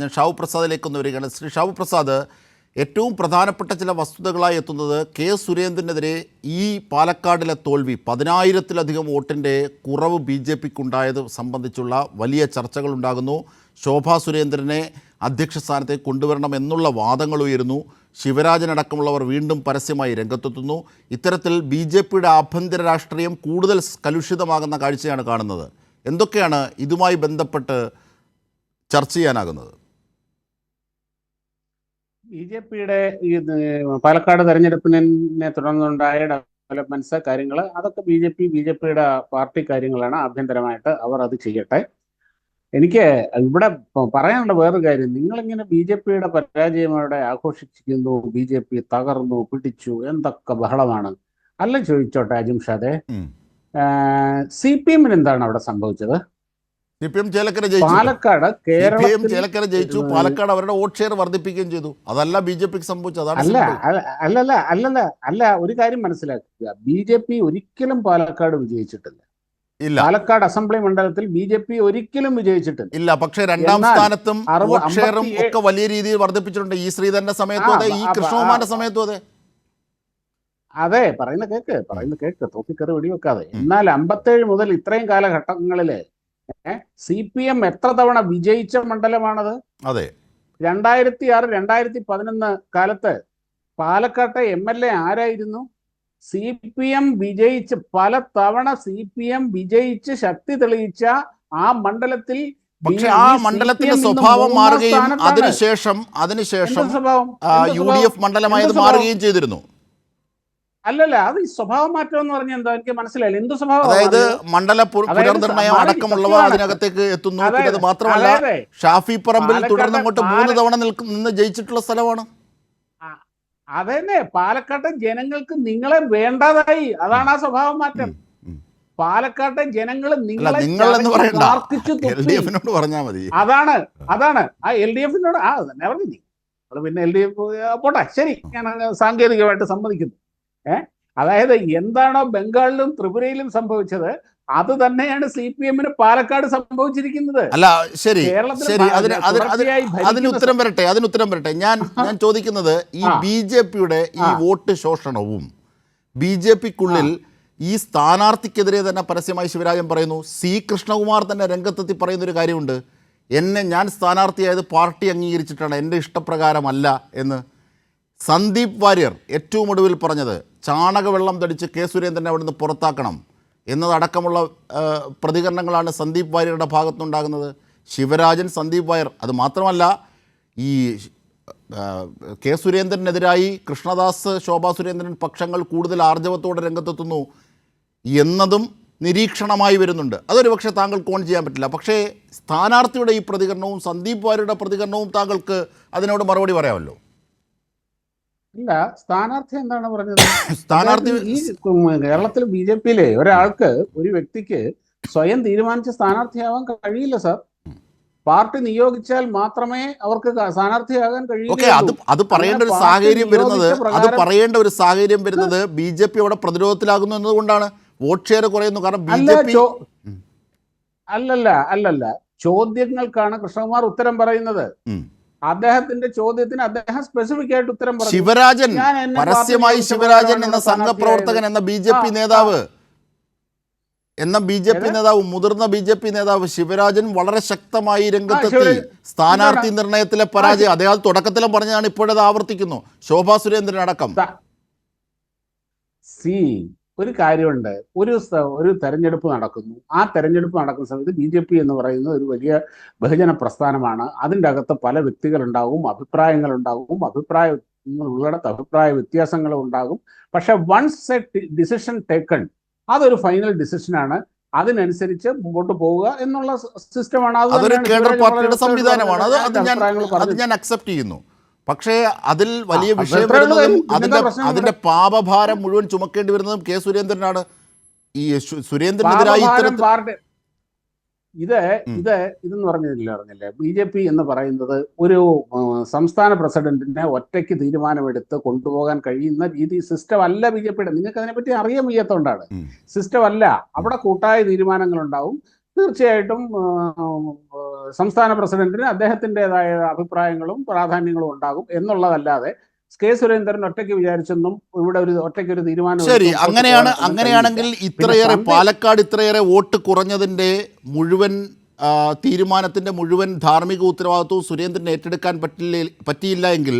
ഞാൻ ഷാവു പ്രസാദിലേക്ക് ഒന്ന് വരികയാണ്. ശ്രീ ഷാവു പ്രസാദ് ഏറ്റവും പ്രധാനപ്പെട്ട ചില വസ്തുതകളായി എത്തുന്നത് കെ സുരേന്ദ്രനെതിരെ ഈ പാലക്കാടിലെ തോൽവി പതിനായിരത്തിലധികം വോട്ടിന്റെ കുറവ് ബി ജെ പിക്കുണ്ടായത് സംബന്ധിച്ചുള്ള വലിയ ചർച്ചകൾ ഉണ്ടാകുന്നു ശോഭാ സുരേന്ദ്രനെ അധ്യക്ഷ സ്ഥാനത്തേക്ക് കൊണ്ടുവരണം എന്നുള്ള വാദങ്ങൾ ഉയരുന്നു. ശിവരാജനടക്കമുള്ളവർ വീണ്ടും പരസ്യമായി രംഗത്തെത്തുന്നു. ഇത്തരത്തിൽ ബി ജെ പിയുടെ ആഭ്യന്തര രാഷ്ട്രീയം കൂടുതൽ കലുഷിതമാകുന്ന കാഴ്ചയാണ് കാണുന്നത്. എന്തൊക്കെയാണ് ഇതുമായി ബന്ധപ്പെട്ട് ചർച്ച ചെയ്യാനാകുന്നത്? ബി ജെ പിയുടെ ഈ പാലക്കാട് തെരഞ്ഞെടുപ്പിനെ തുടർന്നുണ്ടായ ഡെവലപ്മെന്റ്സ് കാര്യങ്ങൾ അതൊക്കെ B J P B J പിയുടെ പാർട്ടി കാര്യങ്ങളാണ് ആഭ്യന്തരമായിട്ട് അവർ അത് ചെയ്യട്ടെ. എനിക്ക് ഇവിടെ പറയാനുള്ള വേറൊരു കാര്യം. നിങ്ങളിങ്ങനെ ബി ജെ പിയുടെ പരാജയം അവിടെ ആഘോഷിക്കുന്നു ബി ജെ പി തകർന്നു പിടിച്ചു എന്തൊക്കെ ബഹളമാണ്? അല്ല ചോദിച്ചോട്ടെ അജിം ഷാദെ? സി പി എമ്മിന് എന്താണ് അവിടെ സംഭവിച്ചത്? സി പി എം ചേലക്കര ജയിച്ചു. Palakkad C P M Chelakkara ജയിച്ചു. പാലക്കാട് അവരുടെ വോട്ട് ഷെയർ വർദ്ധിപ്പിക്കുകയും ചെയ്തു. അതല്ല ബി ജെ പിക്ക് സംഭവിച്ചത്. അതാണ് അല്ല അല്ലല്ല അല്ലല്ല അല്ല ഒരു കാര്യം മനസ്സിലാക്കുക. ബി ജെ പി ഒരിക്കലും പാലക്കാട് വിജയിച്ചിട്ടില്ല. ഇല്ല. പാലക്കാട് അസംബ്ലി മണ്ഡലത്തിൽ ബി ജെ പി ഒരിക്കലും വിജയിച്ചിട്ടില്ല. ഇല്ല പക്ഷേ രണ്ടാം സ്ഥാനത്തും വോട്ട് ഷെയറും ഒക്കെ വലിയ രീതിയിൽ വർദ്ധിപ്പിച്ചിട്ടുണ്ട്. ഈ ശ്രീധരന്റെ സമയത്തും അതെ ഈ കൃഷ്ണകുമാറിന്റെ സമയത്തും അതെ. അതെ പറയുന്ന കേക്ക് പറയുന്ന കേക്ക്. തോക്കിക്കറി വെടിവെക്കാതെ. എന്നാൽ അമ്പത്തേഴ് മുതൽ ഇത്രയും കാലഘട്ടങ്ങളിൽ സി പി എം എത്ര തവണ വിജയിച്ച മണ്ഡലമാണത്? അതെ. രണ്ടായിരത്തി ആറ് രണ്ടായിരത്തി പതിനൊന്ന് കാലത്ത് പാലക്കാട്ടെ എം എൽ എ ആരായിരുന്നു? സി പി എം വിജയിച്ച് പല തവണ സി പി എം വിജയിച്ച് ശക്തി തെളിയിച്ച ആ മണ്ഡലത്തിൽ പക്ഷെ ആ മണ്ഡലത്തിന്റെ സ്വഭാവം മാറുകയും അതിനുശേഷം അതിനുശേഷം യു ഡി എഫ് മണ്ഡലമായത് മാറുകയും ചെയ്തിരുന്നു. അല്ലല്ല അത് ഈ സ്വഭാവ മാറ്റം എന്ന് പറഞ്ഞാൽ എന്താ എനിക്ക് മനസ്സിലായില്ല. എന്ത് സ്വഭാവം അതായത് മണ്ഡല പുനർനിർണയം അടക്കമുള്ളവ അതിനകത്തേക്ക് എത്തുന്നു. അത് മാത്രമല്ല ഷാഫി പറമ്പിൽ തുടർന്ന് അങ്ങോട്ട് മൂന്ന് തവണ നിന്ന് ജയിച്ചിട്ടുള്ള സ്ഥലമാണ്. അതന്നെ. പാലക്കാട്ടെ ജനങ്ങൾക്ക് നിങ്ങളെ വേണ്ടതായി. അതാണ് ആ സ്വഭാവ മാറ്റം. പാലക്കാട്ടെ ജനങ്ങൾ നിങ്ങളെ പറഞ്ഞാൽ മതി. അതാണ് അതാണ്. ആ എൽ ഡി എഫിനോട് ആ തന്നെ പറഞ്ഞു പിന്നെ എൽ ഡി എഫ് പോട്ടെ. ശരി. ഞാൻ സാങ്കേതികമായിട്ട് സമ്മതിക്കുന്നു. ഏ? അതായത് എന്താണോ ബംഗാളിലും ത്രിപുരയിലും സംഭവിച്ചത് അത് തന്നെയാണ് സി പി എമ്മിന് പാലക്കാട് സംഭവിച്ചിരിക്കുന്നത്. അല്ല ശരി ശരി അതിന് അതിന് ഉത്തരം വരട്ടെ അതിന് ഉത്തരം വരട്ടെ. ഞാൻ ഞാൻ ചോദിക്കുന്നത് ഈ. ബി ജെ പിയുടെ ഈ വോട്ട് ശോഷണവും ബി ജെ പിക്കുള്ളിൽ ഈ സ്ഥാനാർത്ഥിക്കെതിരെ തന്നെ പരസ്യമായി ശിവരാജൻ പറയുന്നു സി കൃഷ്ണകുമാർ തന്നെ രംഗത്തെത്തി പറയുന്ന ഒരു കാര്യമുണ്ട്. എന്നെ ഞാൻ സ്ഥാനാർത്ഥിയായത് പാർട്ടി അംഗീകരിച്ചിട്ടാണ് എന്റെ ഇഷ്ടപ്രകാരമല്ല എന്ന് സന്ദീപ് വാര്യർ ഏറ്റവും ഒടുവിൽ പറഞ്ഞത്. ചാണകവെള്ളം തടിച്ച് കെ സുരേന്ദ്രനെ അവിടുന്ന് പുറത്താക്കണം എന്നതടക്കമുള്ള പ്രതികരണങ്ങളാണ് സന്ദീപ് വാര്യരുടെ ഭാഗത്തുനിന്നുണ്ടാകുന്നത് ശിവരാജൻ സന്ദീപ് വാര്യർ അത് മാത്രമല്ല ഈ കെ സുരേന്ദ്രനെതിരായി കൃഷ്ണദാസ് ശോഭാ സുരേന്ദ്രൻ പക്ഷങ്ങൾ കൂടുതൽ ആർജവത്തോടെ രംഗത്തെത്തുന്നു എന്നതും നിരീക്ഷണമായി വരുന്നുണ്ട്. അതൊരു പക്ഷേ താങ്കൾക്ക് ഓൺ ചെയ്യാൻ പറ്റില്ല. പക്ഷേ സ്ഥാനാർത്ഥിയുടെ ഈ പ്രതികരണവും സന്ദീപ് വാര്യരുടെ പ്രതികരണവും താങ്കൾക്ക് അതിനോട് മറുപടി പറയാമല്ലോ? ഇല്ല സ്ഥാനാർത്ഥി എന്താണ് പറഞ്ഞത്? സ്ഥാനാർത്ഥി ഈ കേരളത്തിൽ ബി ജെ പിയിലെ ഒരാൾക്ക് ഒരു വ്യക്തിക്ക് സ്വയം തീരുമാനിച്ച സ്ഥാനാർത്ഥിയാവാൻ കഴിയില്ല സാർ. പാർട്ടി നിയോഗിച്ചാൽ മാത്രമേ അവർക്ക് സ്ഥാനാർത്ഥിയാകാൻ കഴിയൂ അത് അത് പറയേണ്ട ഒരു സാഹചര്യം വരുന്നത് അത് പറയേണ്ട ഒരു സാഹചര്യം വരുന്നത് ബി ജെ പി അവിടെ പ്രതിരോധത്തിലാകുന്നു എന്നതുകൊണ്ടാണ്. വോട്ട് ഷെയർ കുറയുന്നു. കാരണം ബി ജെ പി അല്ലല്ല അല്ലല്ല. ചോദ്യങ്ങൾക്കാണ് കൃഷ്ണകുമാർ ഉത്തരം പറയുന്നത്. അദ്ദേഹത്തിന്റെ ചോദ്യത്തിന് അദ്ദേഹം സ്പെസിഫിക് ആയിട്ട് ഉത്തരം പറഞ്ഞു. ശിവരാജൻ പരസ്യമായി ശിവരാജൻ എന്ന സംഘപ്രവർത്തകൻ എന്ന ബി ജെ പി നേതാവ്. എന്ന ബി ജെ പി? നേതാവ് മുതിർന്ന ബി ജെ പി നേതാവ് ശിവരാജൻ വളരെ ശക്തമായി രംഗത്തെത്തി. സ്ഥാനാർത്ഥി നിർണയത്തിലെ പരാജയം. അദ്ദേഹം തുടക്കത്തിലും പറഞ്ഞതാണ് ഇപ്പോഴത് ആവർത്തിക്കുന്നു. ശോഭാ സുരേന്ദ്രൻ അടക്കം. സി. ഒരു കാര്യമുണ്ട്. ഒരു ഒരു തെരഞ്ഞെടുപ്പ് നടക്കുന്നു. ആ തെരഞ്ഞെടുപ്പ് നടക്കുന്ന സമയത്ത് ബി ജെ പി എന്ന് പറയുന്നത് ഒരു വലിയ ബഹുജന പ്രസ്ഥാനമാണ്. അതിന്റെ അകത്ത് പല വ്യക്തികളുണ്ടാവും അഭിപ്രായങ്ങളുണ്ടാവും ഉണ്ടാകും അഭിപ്രായ വ്യത്യാസങ്ങളും ഉണ്ടാകും. പക്ഷെ വൺസ് എ ഡിസിഷൻ ടേക്കൺ അതൊരു ഫൈനൽ ഡിസിഷനാണ് അതിനനുസരിച്ച് മുമ്പോട്ട് പോവുക എന്നുള്ള സിസ്റ്റമാണ് അത് കേഡർ പാർട്ടിയുടെ സംവിധാനമാണ്. അത് ഞാൻ അക്സെപ്റ്റ് ചെയ്യുന്നു. പക്ഷേ അതിൽ വലിയ വിഷയം. വരുന്നതും അതിന്റെ അതിന്റെ പാപഭാരം മുഴുവൻ ചുമക്കേണ്ടി വരുന്നതും കെ സുരേന്ദ്രനാണ്. ഈ സുരേന്ദ്രനെതിരായി ഇത്തരത്തിൽ ഇത് ഇത് ഇതെന്ന് പറഞ്ഞില്ല പറഞ്ഞില്ലേ ബി ജെ പി എന്ന് പറയുന്നത് ഒരു സംസ്ഥാന പ്രസിഡന്റിനെ ഒറ്റയ്ക്ക് തീരുമാനമെടുത്ത് കൊണ്ടുപോകാൻ കഴിയുന്ന രീതി സിസ്റ്റം അല്ല ബി ജെ പിയുടെ. നിങ്ങൾക്ക് അതിനെപ്പറ്റി അറിയാൻ വയ്യാത്തോണ്ടാണ്. സിസ്റ്റം അല്ല. അവിടെ കൂട്ടായ തീരുമാനങ്ങൾ ഉണ്ടാവും തീർച്ചയായിട്ടും സംസ്ഥാന പ്രസിഡന്റിന് അദ്ദേഹത്തിന്റെതായ അഭിപ്രായങ്ങളും പ്രാധാന്യങ്ങളും ഉണ്ടാകും എന്നുള്ളതല്ലാതെ കെ സുരേന്ദ്രൻ ഒറ്റയ്ക്ക് വിചാരിച്ചെന്നും ഇവിടെ ഒരു ഒറ്റയ്ക്ക് ഒരു തീരുമാനം ശരി അങ്ങനെയാണ് അങ്ങനെയാണെങ്കിൽ ഇത്രയേറെ പാലക്കാട് ഇത്രയേറെ വോട്ട് കുറഞ്ഞതിന്റെ മുഴുവൻ തീരുമാനത്തിന്റെ തീരുമാനത്തിന്റെ മുഴുവൻ ധാർമ്മിക ഉത്തരവാദിത്വവും സുരേന്ദ്രൻ ഏറ്റെടുക്കാൻ പറ്റില്ല പറ്റിയില്ല എങ്കിൽ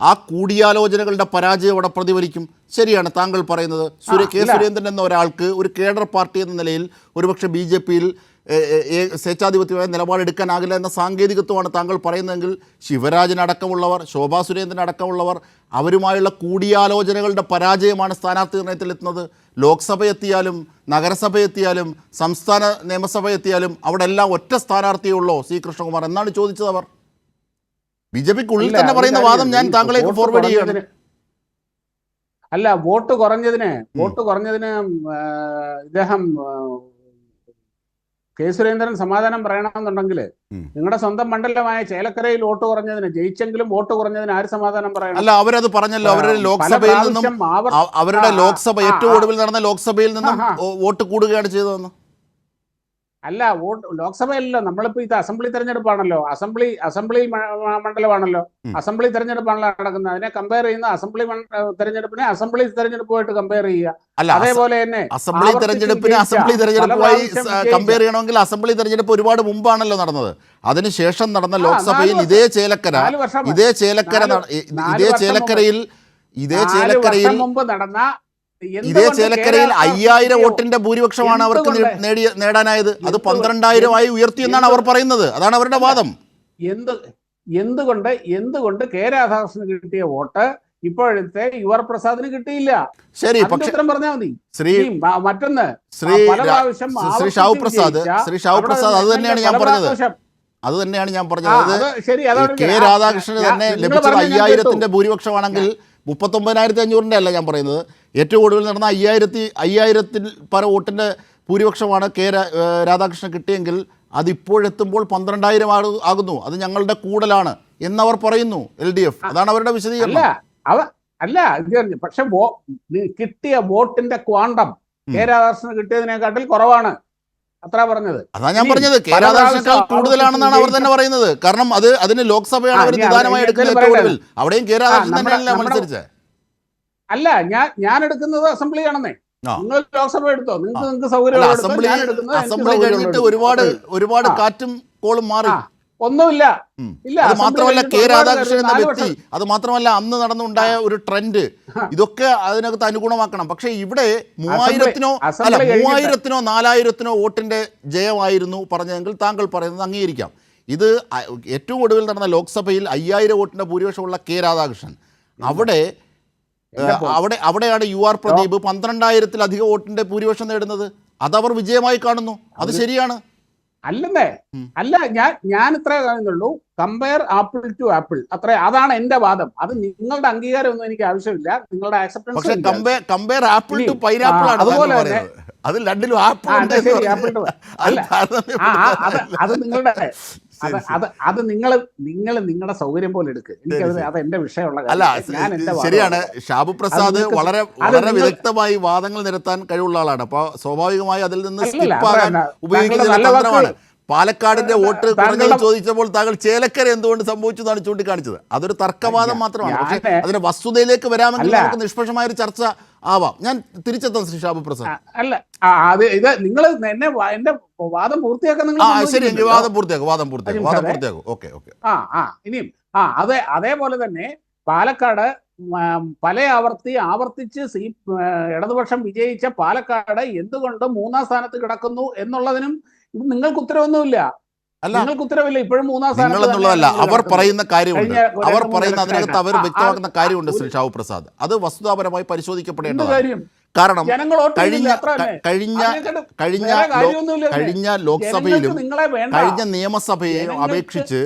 ആ കൂടിയാലോചനകളുടെ പരാജയം അവിടെ പ്രതിഫലിക്കും. ശരിയാണ് താങ്കൾ പറയുന്നത്. സുരേ കെ സുരേന്ദ്രൻ എന്ന ഒരാൾക്ക് ഒരു കേഡർ പാർട്ടി എന്ന നിലയിൽ ഒരുപക്ഷെ ബി ജെ പിയിൽ സ്വേച്ഛാധിപത്യമായ നിലപാടെടുക്കാനാകില്ല എന്ന സാങ്കേതികത്വമാണ് താങ്കൾ പറയുന്നതെങ്കിൽ ശിവരാജൻ അടക്കമുള്ളവർ ശോഭാ സുരേന്ദ്രൻ അടക്കമുള്ളവർ അവരുമായുള്ള കൂടിയാലോചനകളുടെ പരാജയമാണ് സ്ഥാനാർത്ഥി നിർണയത്തിൽ എത്തുന്നത് ലോക്സഭ എത്തിയാലും നഗരസഭ എത്തിയാലും സംസ്ഥാന നിയമസഭ എത്തിയാലും അവിടെ എല്ലാം ഒറ്റ സ്ഥാനാർത്ഥിയുള്ളോ സി കൃഷ്ണകുമാർ. എന്നാണ് ചോദിച്ചത് അവർ. ബി ജെ പിക്കുള്ളിൽ ഉള്ളിൽ തന്നെ പറയുന്ന വാദം ഞാൻ താങ്കളേക്ക് ഫോർവേഡ് ചെയ്യുകയാണ്. അല്ല വോട്ട് കുറഞ്ഞതിന് വോട്ട് കുറഞ്ഞതിന് ഇദ്ദേഹം കെ സുരേന്ദ്രൻ സമാധാനം പറയണമെന്നുണ്ടെങ്കിൽ നിങ്ങളുടെ സ്വന്തം മണ്ഡലമായ ചേലക്കരയിൽ വോട്ട് കുറഞ്ഞതിന് ജയിച്ചെങ്കിലും വോട്ട് കുറഞ്ഞതിന് ആര് സമാധാനം പറയണം? അല്ല അവരത് പറഞ്ഞല്ലോ. അവരുടെ ലോക്സഭയിൽ നിന്നും അവരുടെ ലോക്സഭ ഏറ്റവും. ഒടുവിൽ നടന്ന ലോക്സഭയിൽ നിന്നും വോട്ട് കൂടുകയാണ് ചെയ്തതെന്ന്. അല്ല വോട്ട് ലോക്സഭയല്ലോ നമ്മളിപ്പോ ഇത് അസംബ്ലി തെരഞ്ഞെടുപ്പാണല്ലോ. അസംബ്ലി അസംബ്ലി മണ്ഡലമാണല്ലോ. അസംബ്ലി തെരഞ്ഞെടുപ്പാണല്ലോ നടക്കുന്നത്. അതിനെ കമ്പയർ ചെയ്യുന്ന അസംബ്ലി തെരഞ്ഞെടുപ്പിനെ അസംബ്ലി തെരഞ്ഞെടുപ്പുമായിട്ട് കമ്പയർ ചെയ്യുക. അല്ല അതേപോലെ തന്നെ അസംബ്ലി തെരഞ്ഞെടുപ്പിനെ അസംബ്ലി തെരഞ്ഞെടുപ്പുമായി കമ്പയർ ചെയ്യണമെങ്കിൽ അസംബ്ലി തെരഞ്ഞെടുപ്പ് ഒരുപാട് മുമ്പാണല്ലോ നടന്നത്. അതിനുശേഷം നടന്ന ലോക്സഭയിൽ ഇതേ ചേലക്കര ഇതേ ചേലക്കര ഇതേ ചേലക്കരയിൽ ഇതേ ചേലക്കരയിൽ മുമ്പ് നടന്ന ഇതേ ചേലക്കരയിൽ അയ്യായിരം വോട്ടിന്റെ ഭൂരിപക്ഷമാണ് അവർക്ക് നേടിയ നേടാനായത്? അത്? പന്ത്രണ്ടായിരമായി ഉയർത്തി എന്നാണ് അവർ പറയുന്നത്. അതാണ് അവരുടെ വാദം. എന്ത് എന്തുകൊണ്ട് എന്തുകൊണ്ട് കെ രാധാകൃഷ്ണന് കിട്ടിയ വോട്ട് ഇപ്പോഴത്തെ യുവർ പ്രസാദിന് കിട്ടിയില്ല? ശരി ഉത്തരം പറഞ്ഞാൽ മതി. ശ്രീ മറ്റൊന്ന്. ശ്രീ ശ്രീ ഷാവു പ്രസാദ് ശ്രീ ഷാവു പ്രസാദ് അത് തന്നെയാണ് ഞാൻ പറഞ്ഞത്. അത് തന്നെയാണ് ഞാൻ പറഞ്ഞത്. കെ രാധാകൃഷ്ണന് തന്നെ ലഭിച്ചത് അയ്യായിരത്തിന്റെ ഭൂരിപക്ഷമാണെങ്കിൽ മുപ്പത്തൊമ്പതിനായിരത്തി അഞ്ഞൂറിന്റെ അല്ല ഞാൻ പറയുന്നത്. ഏറ്റവും കൂടുതൽ നടന്ന അയ്യായിരത്തി അയ്യായിരത്തിൽ പര വോട്ടിന്റെ ഭൂരിപക്ഷമാണ് കെ രാധാകൃഷ്ണൻ കിട്ടിയെങ്കിൽ അതിപ്പോൾ എത്തുമ്പോൾ പന്ത്രണ്ടായിരം ആ ആകുന്നു. അത് ഞങ്ങളുടെ കൂടലാണ് എന്നവർ പറയുന്നു എൽ ഡി എഫ്. അതാണ് അവരുടെ വിശദീകരണം. അവ അല്ല പക്ഷെ കിട്ടിയ വോട്ടിന്റെ ക്വാണ്ടം കെ രാധാകൃഷ്ണൻ കിട്ടിയതിനെക്കാട്ടിൽ കുറവാണ്. അത്ര പറഞ്ഞത്. അതാ ഞാൻ പറഞ്ഞത് കെ രാധാകൃഷ്ണനേക്കാൾ കൂടുതലാണെന്നാണ് അവർ തന്നെ പറയുന്നത്. കാരണം അത് അതിന് ലോക്സഭയാണ് അവർ നിദാനമായി എടുക്കുന്നത്? ഒടുവിൽ. അവിടെയും കെ രാധാകൃഷ്ണൻ തന്നെയല്ല മത്സരിച്ചത് അല്ല ഞാൻ ഞാൻ എടുക്കുന്നത് അസംബ്ലിയാണെന്നേ ആണെന്നേ. നിങ്ങൾ ലോക്സഭ എടുത്തോ? നിങ്ങൾക്ക് നിങ്ങൾക്ക് സൗകര്യം അസംബ്ലി അസംബ്ലി കഴിഞ്ഞിട്ട്. ഒരുപാട് ഒരുപാട് കാറ്റും കോളും മാറി. ഒന്നുമില്ല. ഇല്ല അത് മാത്രമല്ല കെ രാധാകൃഷ്ണൻ എന്ന വ്യക്തി അത് മാത്രമല്ല അന്ന് നടന്നുണ്ടായ ഒരു ട്രെൻഡ്. ഇതൊക്കെ അതിനകത്ത് അനുഗുണമാക്കണം. പക്ഷേ ഇവിടെ മൂവായിരത്തിനോ അല്ല മൂവായിരത്തിനോ നാലായിരത്തിനോ വോട്ടിന്റെ ജയമായിരുന്നു പറഞ്ഞതെങ്കിൽ താങ്കൾ പറയുന്നത് അംഗീകരിക്കാം. ഇത് ഏറ്റവും ഒടുവിൽ നടന്ന ലോക്സഭയിൽ അയ്യായിരം വോട്ടിന്റെ ഭൂരിപക്ഷമുള്ള കെ രാധാകൃഷ്ണൻ. അവിടെ അവിടെ അവിടെയാണ് യു ആർ പ്രദീപ് പന്ത്രണ്ടായിരത്തിലധികം വോട്ടിന്റെ ഭൂരിപക്ഷം നേടുന്നത്. അതവർ വിജയമായി കാണുന്നു. അത് ശരിയാണ്. അല്ലെന്നേ. അല്ല ഞാൻ ഞാൻ ഇത്ര കാണുന്നുള്ളൂ കമ്പയർ ആപ്പിൾ ടു ആപ്പിൾ അത്ര. അതാണ് എന്റെ വാദം. അത് നിങ്ങളുടെ അംഗീകാരം ഒന്നും എനിക്ക് ആവശ്യമില്ല. നിങ്ങളുടെ acceptance compare apple to pineapple ആണ് അതുപോലെ തന്നെ- അത് രണ്ടിലും ആപ്പിൾ. അത് നിങ്ങളുടെ അത് അത് അത് നിങ്ങൾ നിങ്ങൾ നിങ്ങളുടെ സൗകര്യം പോലെ എടുക്ക്. എനിക്ക് അത് എന്റെ വിഷയമുള്ള അല്ല ശരിയാണ്. ഷാബു പ്രസാദ് വളരെ വളരെ വിദഗ്ധമായി വാദങ്ങൾ നിരത്താൻ കഴിവുള്ള ആളാണ് അപ്പോൾ സ്വാഭാവികമായി അതിൽ നിന്ന് ഉപയോഗിക്കുന്ന തന്ത്രമാണ്. പാലക്കാടിന്റെ വോട്ട് കുറഞ്ഞത് ചോദിച്ചപ്പോൾ താങ്കൾ ചേലക്കര എന്തുകൊണ്ട് സംഭവിച്ചു എന്നാണ് ചൂണ്ടിക്കാണിച്ചത്? അതൊരു തർക്കവാദം മാത്രമാണ്. പക്ഷേ അതിന്റെ വസ്തുതയിലേക്ക് വരാമെങ്കിൽ. നമുക്ക് നിഷ്പക്ഷമായ ഒരു ചർച്ച ആവാം. ഞാൻ തിരിച്ചെത്താം ശ്രീ ഷാബു പ്രസാദ്. അല്ല. അത് ഇത് നിങ്ങൾ എന്നെ എന്റെ വാദം പൂർത്തിയാക്കാൻ നിങ്ങൾ ശരി വാദം പൂർത്തിയാക്കും വാദം പൂർത്തിയാക്കും വാദം. പൂർത്തിയാക്കും. Okay okay. ആ ആ ഇനിയും. ആ അതെ അതേപോലെ തന്നെ പാലക്കാട് പല ആവർത്തി ആവർത്തിച്ച് സി ഇടതുപക്ഷം വിജയിച്ച പാലക്കാട് എന്തുകൊണ്ട് മൂന്നാം സ്ഥാനത്ത് കിടക്കുന്നു എന്നുള്ളതിനും നിങ്ങൾക്ക് ഉത്തരവൊന്നുമില്ല. അല്ല നിങ്ങൾക്ക് ഉത്തരവില്ല ഇപ്പോഴും മൂന്നാം സ്ഥാനത്ത് നിങ്ങളെന്നുള്ളതല്ല. അവർ പറയുന്ന കാര്യമുണ്ട്. അവർ പറയുന്ന അതിനകത്ത് അവർ വ്യക്തമാക്കുന്ന കാര്യമുണ്ട് ശ്രീ ഷാവു പ്രസാദ്. അത് വസ്തുതാപരമായി പരിശോധിക്കപ്പെടേണ്ട പരിശോധിക്കപ്പെടേണ്ടതാണ് കാരണം കഴിഞ്ഞ. കഴിഞ്ഞ കഴിഞ്ഞ. കഴിഞ്ഞ ലോക്സഭയിലും കഴിഞ്ഞ നിയമസഭയെ അപേക്ഷിച്ച്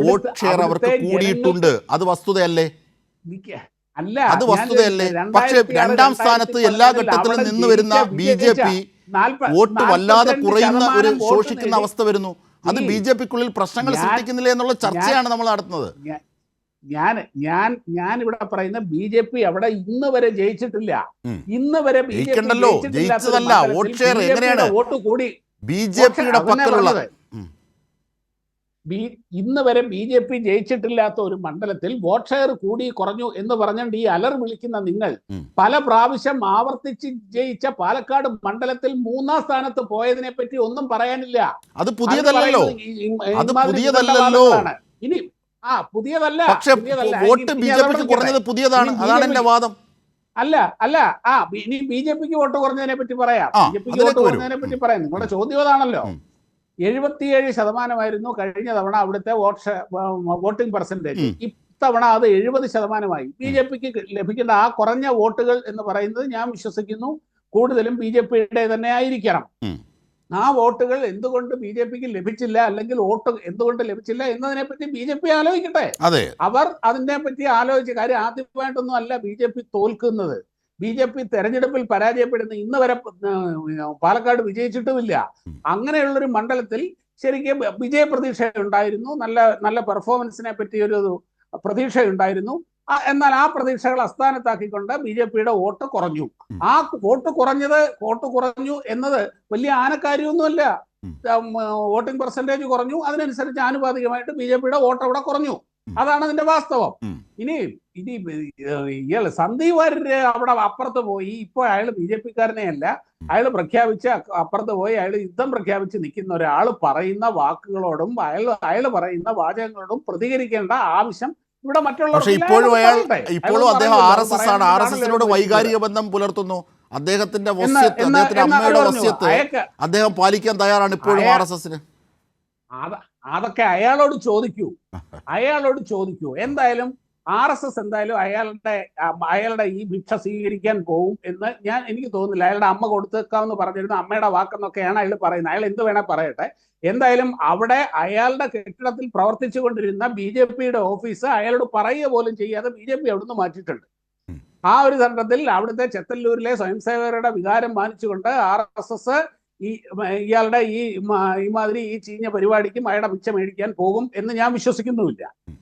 വോട്ട് ഷെയർ അവർക്ക് കൂടിയിട്ടുണ്ട്. അത് വസ്തുതയല്ലേ? അല്ല അത് വസ്തുതയല്ലേ? പക്ഷേ രണ്ടാം സ്ഥാനത്ത് എല്ലാ ഘട്ടത്തിലും നിന്ന് വരുന്ന ബി ജെ പി വോട്ട് വല്ലാതെ കുറയുന്ന ഒരു ശോഷിക്കുന്ന അവസ്ഥ വരുന്നു. അത് ബി ജെ പിക്കുള്ളിൽ പ്രശ്നങ്ങൾ സൃഷ്ടിക്കുന്നില്ല എന്നുള്ള ചർച്ചയാണ് നമ്മൾ നടത്തുന്നത് ഞാൻ ഞാൻ ഞാൻ ഇവിടെ പറയുന്ന ബി ജെ പി അവിടെ ഇന്ന് വരെ ജയിച്ചിട്ടില്ല. ഇന്ന് വരെ ജയിക്കണ്ടല്ലോ, ജയിച്ചതല്ല, വോട്ട് ഷെയർ എങ്ങനെയാണ്? വോട്ട് കൂടി ബി ജെ പിയുടെ അതന്നെ പക്കലുള്ള പറഞ്ഞത്. ഉം. ബി ഇന്ന് വരെ ബി ജെ പി ജയിച്ചിട്ടില്ലാത്ത ഒരു മണ്ഡലത്തിൽ വോട്ട് ഷെയർ കൂടി കുറഞ്ഞു എന്ന് പറഞ്ഞുകൊണ്ട് ഈ അലർ വിളിക്കുന്ന നിങ്ങൾ പല പ്രാവശ്യം ആവർത്തിച്ച് ജയിച്ച പാലക്കാട് മണ്ഡലത്തിൽ മൂന്നാം സ്ഥാനത്ത് പോയതിനെ പറ്റി ഒന്നും പറയാനില്ല. അത് പുതിയതല്ലോ അത്. ഇനി ആ പുതിയതല്ല. പക്ഷെ പുതിയതല്ല. വോട്ട് ബി ജെ പിക്ക് കുറഞ്ഞത് പുതിയതാണ്. അതാണ് എന്റെ വാദം. അല്ല അല്ല. ആ ഇനി ബി ജെ പിക്ക് വോട്ട് കുറഞ്ഞതിനെ പറ്റി പറയാം ബി ജെ പിക്ക് വോട്ട്. കുറഞ്ഞതിനെ പറ്റി പറയാം. നിങ്ങളുടെ ചോദ്യം അതാണല്ലോ. എഴുപത്തിയേഴ് ശതമാനമായിരുന്നു കഴിഞ്ഞ തവണ അവിടുത്തെ വോട്ട് വോട്ടിംഗ് പെർസെന്റേജ് ഇത്തവണ അത് എഴുപത് ശതമാനമായി. ബി ജെ പിക്ക് ലഭിക്കേണ്ട ആ കുറഞ്ഞ വോട്ടുകൾ എന്ന് പറയുന്നത് ഞാൻ വിശ്വസിക്കുന്നു. കൂടുതലും ബി ജെ പിയുടെ തന്നെ ആയിരിക്കണം. ആ വോട്ടുകൾ എന്തുകൊണ്ട് ബി ജെ പിക്ക് ലഭിച്ചില്ല? അല്ലെങ്കിൽ വോട്ട് എന്തുകൊണ്ട് ലഭിച്ചില്ല? എന്നതിനെ പറ്റി ബി ജെ പി ആലോചിക്കട്ടെ. അവർ അതിനെ പറ്റി ആലോചിച്ച കാര്യം ആദ്യമായിട്ടൊന്നും അല്ല ബി ജെ പി തോൽക്കുന്നത്. ബി ജെ പി തെരഞ്ഞെടുപ്പിൽ പരാജയപ്പെടുന്ന ഇന്ന് വരെ പാലക്കാട് വിജയിച്ചിട്ടുമില്ല. അങ്ങനെയുള്ളൊരു മണ്ഡലത്തിൽ ശരിക്കും വിജയ പ്രതീക്ഷ ഉണ്ടായിരുന്നു നല്ല നല്ല പെർഫോമൻസിനെ പറ്റി ഒരു പ്രതീക്ഷ ഉണ്ടായിരുന്നു എന്നാൽ ആ പ്രതീക്ഷകൾ അസ്ഥാനത്താക്കിക്കൊണ്ട് ബി ജെ പിയുടെ വോട്ട് കുറഞ്ഞു. ആ വോട്ട് കുറഞ്ഞത് വോട്ട് കുറഞ്ഞു എന്നത് വലിയ ആനക്കാര്യമൊന്നുമല്ല വോട്ടിംഗ് പെർസെന്റേജ് കുറഞ്ഞു. അതിനനുസരിച്ച് ആനുപാതികമായിട്ട് ബി ജെ പിയുടെ വോട്ട് അവിടെ കുറഞ്ഞു. അതാണ് അതിന്റെ വാസ്തവം. ഇനി ഇനി ഇയാൾ സന്ദീപ് വാര്യര് അവിടെ അപ്പുറത്ത് പോയി. ഇപ്പൊ അയാൾ ബി ജെ പിക്കാരനെയല്ല. അയാൾ പ്രഖ്യാപിച്ച് അപ്പുറത്ത് പോയി. അയാൾ യുദ്ധം പ്രഖ്യാപിച്ച് നിൽക്കുന്ന ഒരാൾ പറയുന്ന വാക്കുകളോടും അയാൾ അയാൾ പറയുന്ന വാചകങ്ങളോടും പ്രതികരിക്കേണ്ട ആവശ്യം ഇവിടെ മറ്റുള്ള പക്ഷെ ഇപ്പോഴും അയാൾ ഇപ്പോഴും അദ്ദേഹം ആർ എസ് എസ് ആണ്. ആർ എസ് എസിനോട് വൈകാരിക ബന്ധം പുലർത്തുന്നു. അദ്ദേഹത്തിന്റെ അദ്ദേഹത്തിന്റെ അമ്മയുടെ വസ്യത്ത് അദ്ദേഹം പാലിക്കാൻ തയ്യാറാണ് ഇപ്പോഴും ആർ എസ് എസിന്. അതൊക്കെ അയാളോട് ചോദിക്കൂ. അയാളോട് ചോദിക്കൂ. എന്തായാലും ആർ എസ് എസ് എന്തായാലും അയാളുടെ അയാളുടെ ഈ ഭിക്ഷ സ്വീകരിക്കാൻ പോകും എന്ന് ഞാൻ എനിക്ക് തോന്നുന്നില്ല. അയാളുടെ അമ്മ കൊടുത്തേക്കാമെന്ന് പറഞ്ഞിരുന്നു അമ്മയുടെ വാക്കെന്നൊക്കെയാണ് അയാൾ പറയുന്നത്. അയാൾ എന്ത് വേണേ പറയട്ടെ. എന്തായാലും അവിടെ അയാളുടെ കെട്ടിടത്തിൽ പ്രവർത്തിച്ചു കൊണ്ടിരുന്ന ബി ജെ പിയുടെ ഓഫീസ് അയാളോട് പറയുക പോലും ചെയ്യാതെ ബി ജെ പി അവിടുന്ന് മാറ്റിയിട്ടുണ്ട്. ആ ഒരു ഘട്ടത്തിൽ അവിടുത്തെ ചെത്തല്ലൂരിലെ സ്വയംസേവകരുടെ വികാരം മാനിച്ചുകൊണ്ട് ആർ എസ് എസ് ഈ ഇയാളുടെ ഈ ഇമാതിരി ഈ ചീഞ്ഞ പരിപാടിക്കും അയാളുടെ മിച്ചം മേടിക്കാൻ പോകും എന്ന് ഞാൻ വിശ്വസിക്കുന്നുമില്ല.